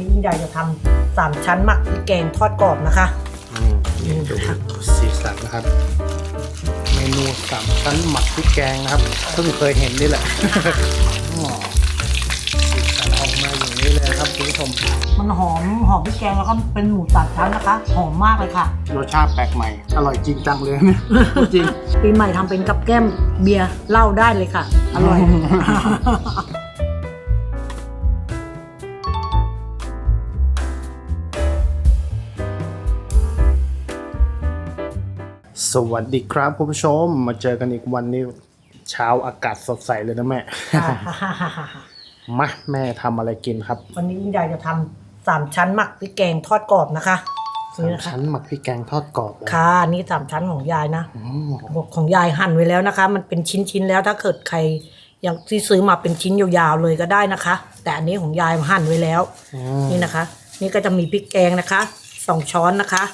นี้คุณยายจะทำสามชั้นหมักพริกแกงทอดกรอบนะคะอืมนี่ดูสีสันนะครับ เมนูสามชั้นหมักพริกแกงนะครับเพิ่งเคยเห็นนี่แหละอ๋อสีสันออกมาอย่างนี้เลยนะครับคุณผู้ชมมันหอมหอมพริกแกงแล้วก็เป็นหมูสามชั้นนะคะ หอมมากเลยค่ะ รสชาติแปลกใหม่ อร่อยจริงจังเลยเนี่ยพูดจริง ปีใหม่ทำเป็นกับแก้มเบียร์เหล้าได้เลยค่ะ อร่อย สวัสดีครับคุณผู้ชม มาเจอกันอีกวันนี้เช้าอากาศสดใสเลยนะแม่ มาแม่ทำอะไรกินครับ วันนี้คุณยายจะทำสามชั้นหมักพริกแกงทอดกรอบนะคะสานี่มนะคะชั้นหมักพริกแกงทอดกรอบเหรอค่ะนี่สามชั้นของยายนะอืมของยายหั่นไว้แล้วนะคะ มันเป็นชิ้นๆแล้วถ้าเกิดใครอย่างที่ซื้อมาเป็นชิ้นยาวๆเลยก็ได้นะคะ แต่อันนี้ของยายหั่นไว้แล้วอืมนี่นะคะ นี่ก็จะมีพริกแกงนะคะสองช้อนนะคะ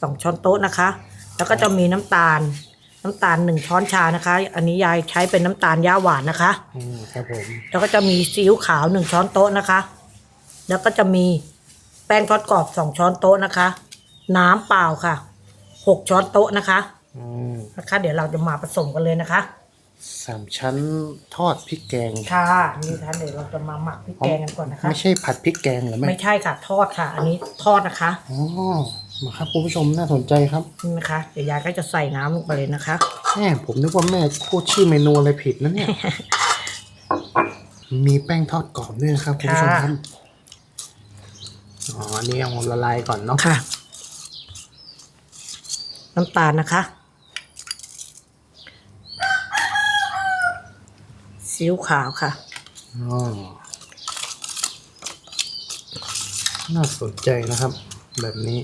สองช้อนโต๊ะนะคะ แล้วก็จะมีน้ำตาล น้ำตาลหนึ่งช้อนชานะคะ อันนี้ยายใช้เป็นน้ำตาลย่าหวานนะคะอืมครับผมแล้วก็จะมีซีอิ๊วขาวหนึ่งช้อนโต๊ะนะคะ แล้วก็จะมีแป้งทอดกรอบสองช้อนโต๊ะนะคะ น้ำเปล่าค่ะหกช้อนโต๊ะนะคะอืมนะคะ เดี๋ยวเราจะมาผสมกันเลยนะคะสามชั้นทอดพริกแกงค่ะนี่ค่ะเดี๋ยวเราจะมาหมักพริกแกงกันก่อนนะคะ ไม่ใช่ผัดพริกแกงเหรอแม่ไม่ใช่ค่ะทอดค่ะ อันนี้ทอดนะคะอ๋อ มาครับคุณผู้ชมน่าสนใจครับนี่นะคะเดี๋ยวยายก็จะใส่น้ำลงไปเลยนะคะ แม่ผมนึกว่าแม่พูดชื่อเมนูอะไรผิดนะเนี่ย มีแป้งทอดกรอบด้วยนะครับคุณผู้ชมครับ อ๋ออันนี้เอาละลายก่อนเนาะค่ะ น้ำตาลนะคะซีอิ๊วขาวค่ะอ๋อน่าสนใจนะครับ แบบนี้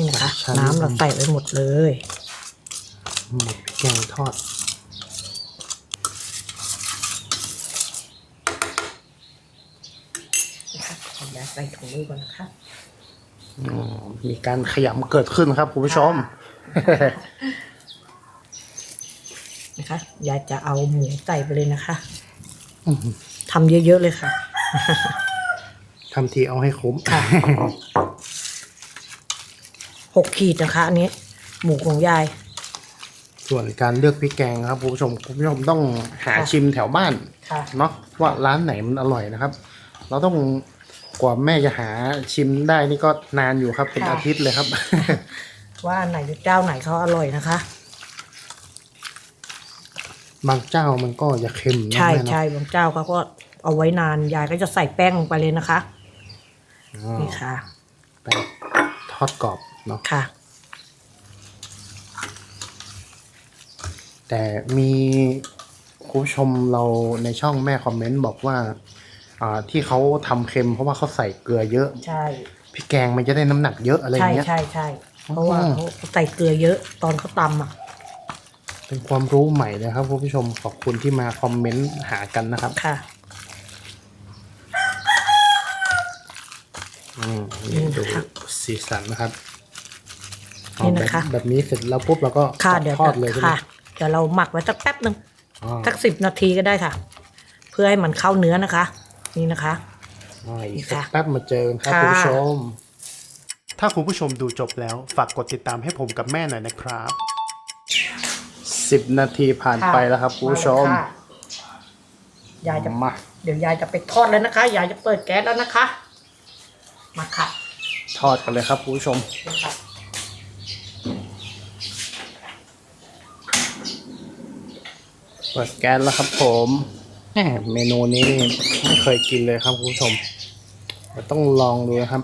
นี่นะคะใช่น้ำเราใส่ไปหมดเลยหมดพริกแกงทอดนะคะขออนุญาตใส่ถุงมือก่อนนะคะอ๋อมีการขยำเกิดขึ้นครับคุณผู้ชม นะคะยายจะเอาหมูใส่ไปเลยนะคะทำเยอะๆเลยค่ะ ทำทีเอาให้คุ้ม ค่ะ หกขีดนะคะอันนี้ หมูของยาย ส่วนการเลือกพริกแกงครับคุณผู้ชมคุณผู้ชมต้องหาค่ะ ชิมแถวบ้านค่ะ เนาะว่าร้านไหนมันอร่อยนะครับ เราต้องกว่าแม่จะหาชิมได้นี่ก็นานอยู่ครับเป็นค่ะ อาทิตย์เลยครับ ว่าอันไหนเจ้าไหนเขาอร่อยนะคะ บางเจ้ามันก็จะเค็มนะใช่แม่เนาะใช่บางเจ้าเขาก็เอาไว้นานยายก็จะใส่แป้งลงไปเลยนะคะ อ๋อนี่ค่ะ แป้งทอดกรอบ เนาะ ค่ะ แต่มีคุณผู้ชมเราในช่องแม่คอมเมนต์บอกว่า อ่า ที่เขาทำเค็มเพราะว่าเขาใส่เกลือเยอะ ใช่พริกแกงมันจะได้น้ำหนักเยอะอะไรอใช่ย่างเงี้ย ใช่ใช่เพราะว่าอ๋อเขาใส่เกลือเยอะตอนเขาตำอะ เป็นความรู้ใหม่นะครับคุณผู้ชมขอบคุณที่มาคอมเมนต์หากันนะครับ ค่ะ อืมนี่ดูสีสันนะครับ นี่นะคะเอาแบบแบบนี้เสร็จแล้วปุ๊บเราก็ค่ะจับเดี๋ยวทอดเลยใช่ไหมค่ะเดี๋ยวเราหมักไว้สักแป๊บหนึ่งอ๋อสักสิบนาทีก็ได้ค่ะ เพื่อให้มันเข้าเนื้อนะคะ นี่นะคะอ๋ออีนี่กสักค่ะแป๊บมาเจอกันครับค่ะ คุณผู้ชม ถ้าคุณผู้ชมดูจบแล้ว ฝากกดติดตามให้ผมกับแม่หน่อยนะครับสิบนาทีผ่านไปแล้วครับคุณผู้ชมาเลยค่ะยายจะมา เดี๋ยวยายจะไปทอดแล้วนะคะยายจะเปิดแก๊สแล้วนะคะ มาค่ะทอดกันเลยครับคุณผู้ชม นี่ค่ะ เปิดแก๊สแล้วครับผมแหมเมนูนี้นี่ไม่เคยกินเลยครับคุณผู้ชมเราต้องลองดูนะครับ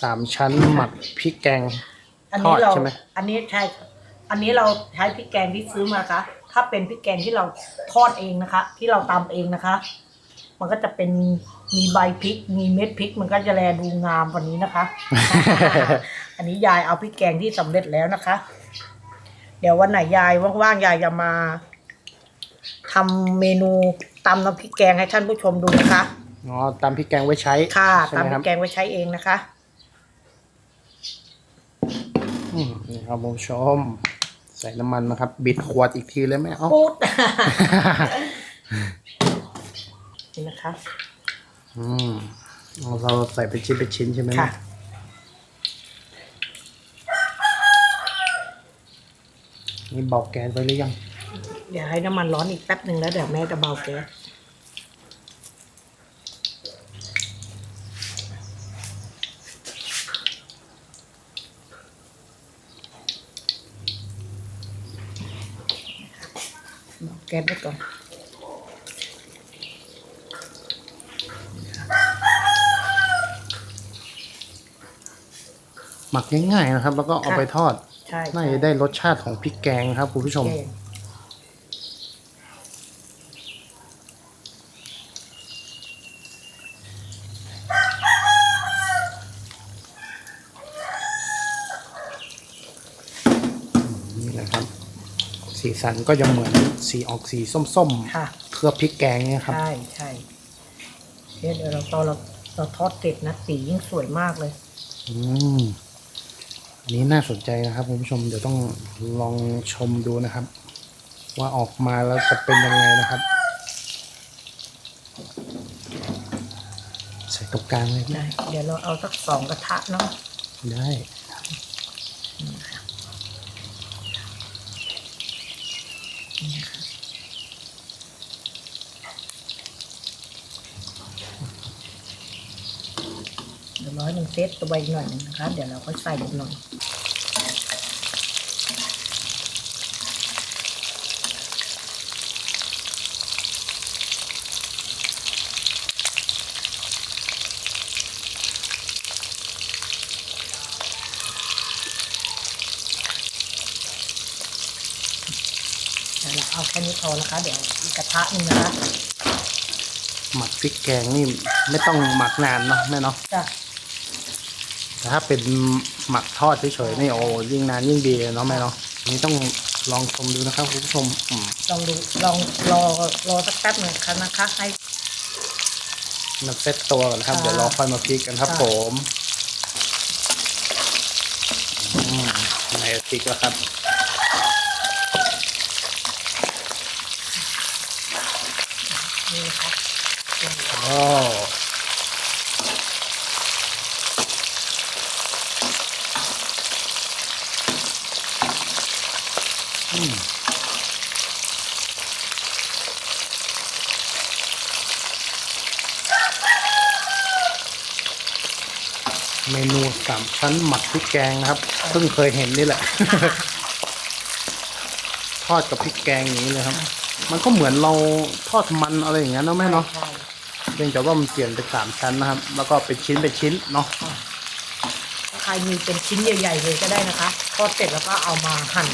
สามชั้นหมักพริกแกงอันทอนี้ดเราใช่ไหมอันนี้ใช่อันนี้เราใช้พริกแกงที่ซื้อมาคะถ้าเป็นพริกแกงที่เราทอดเองนะคะ ที่เราตำเองนะคะ มันก็จะเป็นมีใบพริก มีเม็ดพริก มันก็จะแลดูงามกว่านี้นะคะ อันนี้ยายเอาพริกแกงที่สำเร็จแล้วนะคะ เดี๋ยววันไหนยายว่างๆยายจะมา ทำเมนูตำน้ำพริกแกงให้ท่านผู้ชมดูนะคะอ๋อตำพริกแกงไว้ใช้ค่ะใช่ไหมตำพคริรับกแกงไว้ใช้เองนะคะ อืมนี่ครับคุณผู้ชม ใส่น้ำมันนะครับ บิดขวดอีกทีเลยไหมเอ้าพูดนี่นะคะ อืมเราใส่เป็นชิ้นเป็นชิ้นใช่ไหมค่ะ นี่เบาแก๊สไว้หรือยัง เดี๋ยวให้น้ำมันร้อนอีกแป๊บหนึ่งแล้วเดี๋ยวแม่จะเบาแก๊สเบาแก๊สไว้ก่อนหมักง่ายๆนะครับ แล้วก็เอาไปทอด ใช่น่าจะได้รสชาติของพริกแกงนะครับคุณผู้ชม แกง นี่นะครับ สีสันก็จะเหมือนสีออกสีส้มค่ะ ๆ เคลือบพริกแกงเนี่ยครับ ใช่ใช่เนี่ยเดี๋ยวเราตอนเราเราทอดเสร็จนะสียิ่งสวยมากเลย อืมอันนี้น่าสนใจนะครับคุณผู้ชมเดี๋ยวต้องลองชมดูนะครับ ว่าออกมาแล้วจะเป็นยังไงนะครับ ใส่ตรงกลางเลยพี่ได้ เดี๋ยวเราเอาสักสองกระทะเนาะได้ เดี๋ยวร้อยหนึ่งเซตตัวใบหน่อยหนึงนะคะ เดี๋ยวเราค่อยใส่ลงหน่อยเดี๋ยวเราเอาแค่นี้พอนะคะ เดี๋ยวอีกกระทะหนึงนะคะหมักพริกแกงนี่ไม่ต้องหมักนานเนาะแม่เนาะจ้ะ แต่ถ้าเป็นหมักทอดเฉยๆนี่โอ้ยิ่งนานยิ่งดีเนาะแม่เนาะอันนี่ต้องลองชมดูนะครับคุณผู้ชมอืมลองดูลองรอรอสักแป๊บหนึ่งค่ะนะคะให้ มันเซ็ตตัวก่อนนะครับ ค่ะ เดี๋ยวรอค่อยมาพริกกันครับค่ะผมอืมในพริกแล้วครับนี่นะคะโอ้ เมนูสามชั้นหมักพริกแกงนะครับ เพิ่งเคยเห็นนี่แหละ ทอดกับพริกแกงอย่างนี้เลยครับ มันก็เหมือนเราทอดมันอะไรอย่างเงี้ยเนาะแม่เนาะใช่เพียงแต่ว่ามันเปลี่ยนเป็นสามชั้นนะครับ แล้วก็เป็นชิ้นเป็นชิ้นเนาะถ้าใครมีเป็นชิ้นใหญ่ๆเลยก็ได้นะคะทอดเสร็จแล้วก็เอามาหั่น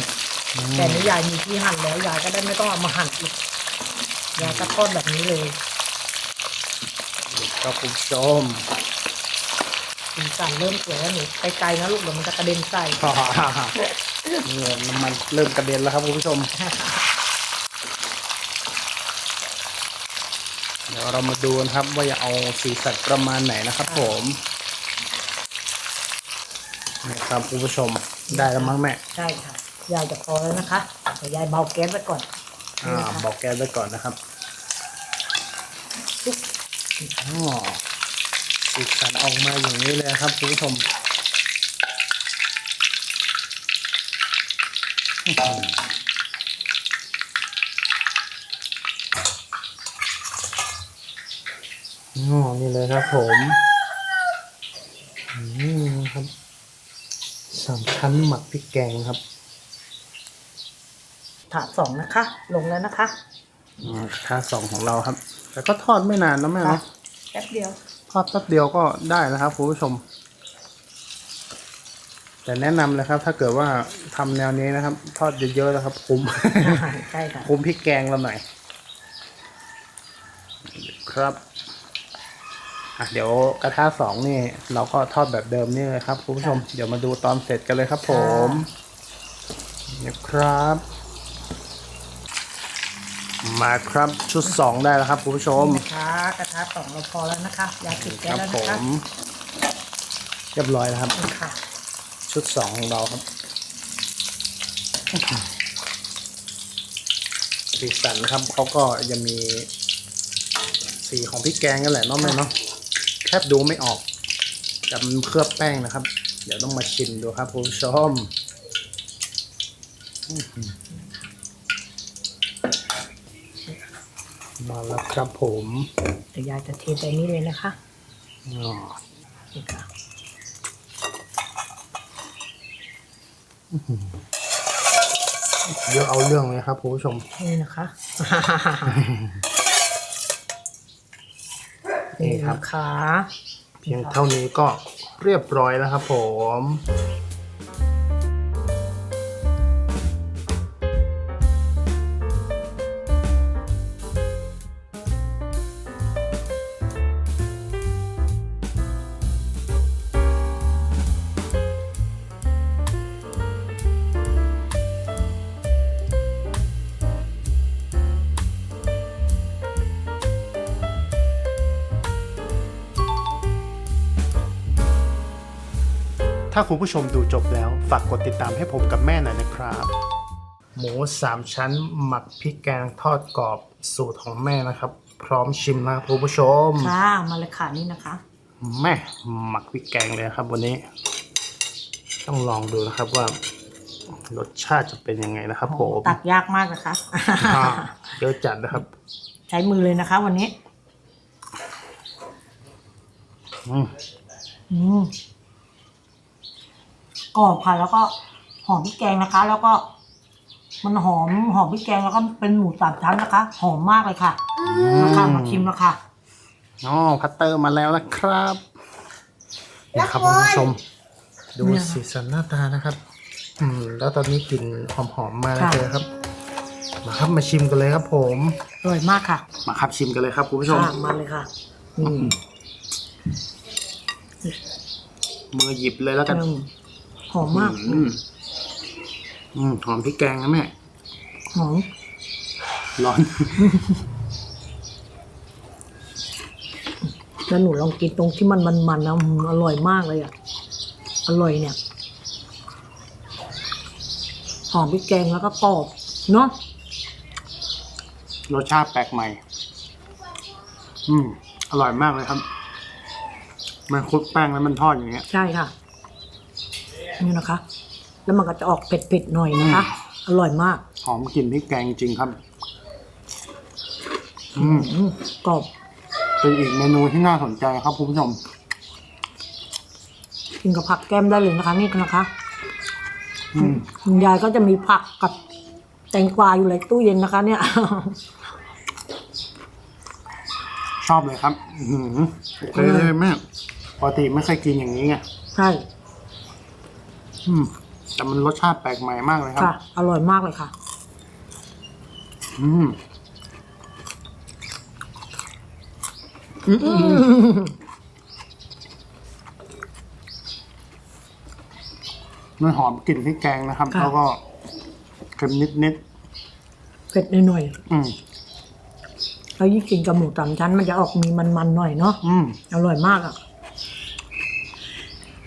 อืมแต่นี่ยายมีที่หั่นแล้วยายก็ได้ไม่ต้องเอามาหั่นอีกยายก็ทอดแบบนี้เลยครับคุณผู้ชม สีสันเริ่มสวยแล้วหนูไกลๆนะลูกเดี๋ยวมันจะกระเด็นใส่นี่น้ำมันเริ่มกระเด็นแล้วครับคุณผู้ชม เดี๋ยวเรามาดูนะครับ ว่าจะเอาสีสันประมาณไหนนะครับผมนี่ครับคุณผู้ชมได้แล้วมั้งแม่ใช่ค่ะยายจะพอแล้วนะคะเดี๋ยวยายเบาแก๊สไว้ก่อนอ่านี่นะคะบอกแกสไว้ก่อนนะครับซุปอ๋อ สีสันออกมาอย่างนี้เลยครับคุณผู้ชมอื้อหืออ๋อนี่เลยครับผมนี่ครับสามชั้นหมักพริกแกงครับถาดสองนะคะ ลงแล้วนะคะอ่ากระทะสองของเราครับ แต่ก็ทอดไม่นานนะแม่เนาะแป๊บเดียว ทอดแป๊บเดียวก็ได้นะครับคุณผู้ชม แต่แนะนำเลยครับ ถ้าเกิดว่าทำแนวนี้นะครับ ทอดเยอะๆนะครับคุ้ม ใช่ค่ะ คุ้มพริกแกงเราหน่อยครับอะเดี๋ยวกระทะสองนี่ เราก็ทอดแบบเดิมนี่เลยครับคุณผู้ชม เดี๋ยวมาดูตอนเสร็จกันเลยครับ ผมนี่ครับ มาครับชุดสองได้แล้วครับคุณผู้ชมนี่นะคะกระทะสองเราพอแล้วนะคะยายปิดคแก๊สรับแล้วผนะคะมเรียบร้อยแล้วครับนี่ค่ะ ชุดสองของเราครับสีสันครับเขาก็จะมีสีของพริกแกงกันแหละเนาะแม่เนาะใแทบดูไม่ออกแต่มันเคลือบแป้งนะครับ เดี๋ยวต้องมาชิมดูครับคุณผู้ชมอื้อหือ มาแล้วครับผมเดี๋ยวยายจะเทใส่นี้เลยนะคะอ๋อนี่ค่ะเยอะเอาเรื่องเลยครับคุณผู้ชมนี่นะคะนี่ครับนะคะเพียงเท่านี้ก็เรียบร้อยแล้วครับผม ถ้าคุณผู้ชมดูจบแล้ว ฝากกดติดตามให้ผมกับแม่หน่อยนะครับ หมูสามชั้น หมักพริกแกงทอดกรอบสูตรของแม่นะครับ พร้อมชิมนะครับคุณผู้ชม ค่ะมาเลยค่ะนี่นะคะ แม่หมักพริกแกงเลยนะครับ วันนี้ ต้องลองดูนะครับว่ารสชาติจะเป็นยังไงนะครับผมตักยากมากนะคะอ่าเยอะจัดนะครับ ใช้มือเลยนะคะ วันนี้อืมอืม กรอบค่ะ แล้วก็หอมพริกแกงนะคะ แล้วก็ มันหอมหอมพริกแกงแล้วก็เป็นหมูสามชั้นนะคะ หอมมากเลยค่ะนะคะมาชิมแล้วค่ะอ๋อพัตเตอร์มาแล้วนะครับนี่ครับคุณผู้ชม ดูเนี่ยสีสันหน้าตานะครับ อืม แล้วตอนนี้กลิ่นหอมๆมาแล้วค่ะเลยครับ มาครับมาชิมกันเลยครับ ผมอร่อยมากค่ะ มาครับชิมกันเลยครับคุณผู้ชมค่ะมาเลยค่ะอืมมือหยิบเลยแล้วกันอืม หอมมาก อืมอืมหอมพริกแกงนะแม่ หอม ร้อน แล้วหนูลองกินตรงที่มันมันๆนะอืมอร่อยมากเลยอะ อร่อยเนี่ย หอมพริกแกงแล้วก็กรอบเนาะ รสชาติแปลกใหม่ อืม อร่อยมากเลยครับ มันคลุกแป้งแล้วมันทอดอย่างเงี้ย ใช่ค่ะ นี่นะคะ แล้วมันก็จะออกเผ็ดๆหน่อยนะคะ อร่อยมาก หอมกลิ่นพริกแกงจริงครับ อืมอืมกรอบเป็นอีกเมนูที่น่าสนใจครับคุณผู้ชม กินกับผักแก้มได้เลยนะคะ นี่นะคะอืมคุณยายก็จะมีผักกับแตงกวาอยู่ในตู้เย็นนะคะ เนี่ย ชอบเลยครับ อือหือโอเคเลยแม่ปกติไม่เคยกินอย่างนี้ไง ใช่ อืม แต่มันรสชาติแปลกใหม่มากเลยครับ ค่ะ อร่อยมากเลยค่ะอืมมันหอมกลิ่นพริกแกงนะครับ ค่ะ แล้วก็เค็มนิดนิดเผ็ดหน่อยๆอืม ๆแล้วยิ่งกินกับหมูสามชั้น มันจะออกมีมันๆหน่อยเนาะอืม อร่อยมากอะ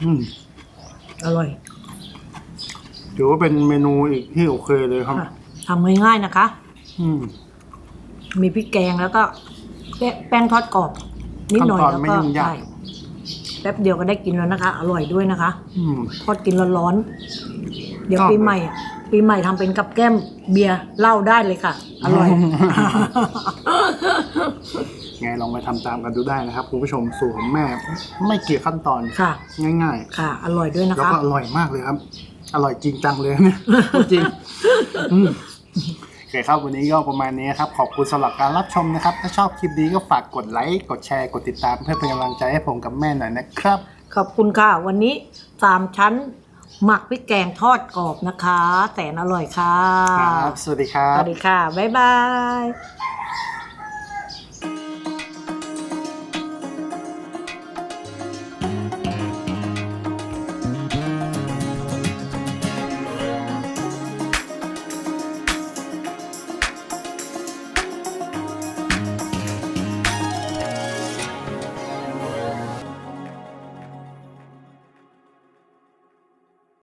อืม อร่อย ถือว่าเป็นเมนูอีกที่โอเคเลยครับ ค่ะทำง่ายๆนะคะ อืมมีพริกแกงแล้วก็แป้แป้งทอดกรอบนิดหน่อยขั้นตอนแล้วไม่ก็ยุ่งยากใช่แป๊บเดียวก็ได้กินแล้วนะคะ อร่อยด้วยนะคะ อืม ทอดกินร้อนๆ เดี๋ยวชอบปีใหม่อะปีใหม่ทำเป็นกับแก้มเบียร์เหล้าได้เลยค่ะ อร่อยไงลองไปทำตามกันดูได้นะครับคุณผู้ชมสูตรของแม่ไม่เกี่ยวขั้นตอนค่ะ ง่ายค่ะ อร่อยด้วยๆ นะแล้วคะ ก็อร่อยมากเลยครับ อร่อยจริงจังเลยเนี่ยจริงอืมโอเคครับวันนี้ก็ประมาณนี้ครับ ขอบคุณสำหรับการรับชมนะครับ ถ้าชอบคลิปนี้ก็ฝากกดไลค์กดแชร์กดติดตามเพื่อเป็นกำลังใจให้ผมกับแม่หน่อยนะครับ ขอบคุณค่ะ วันนี้สามชั้น หมักพริกแกงทอดกรอบนะคะ แสนอร่อยค่ะ ครับ สวัสดีครัสบ วัสดีค่ะ บ๊ายบาย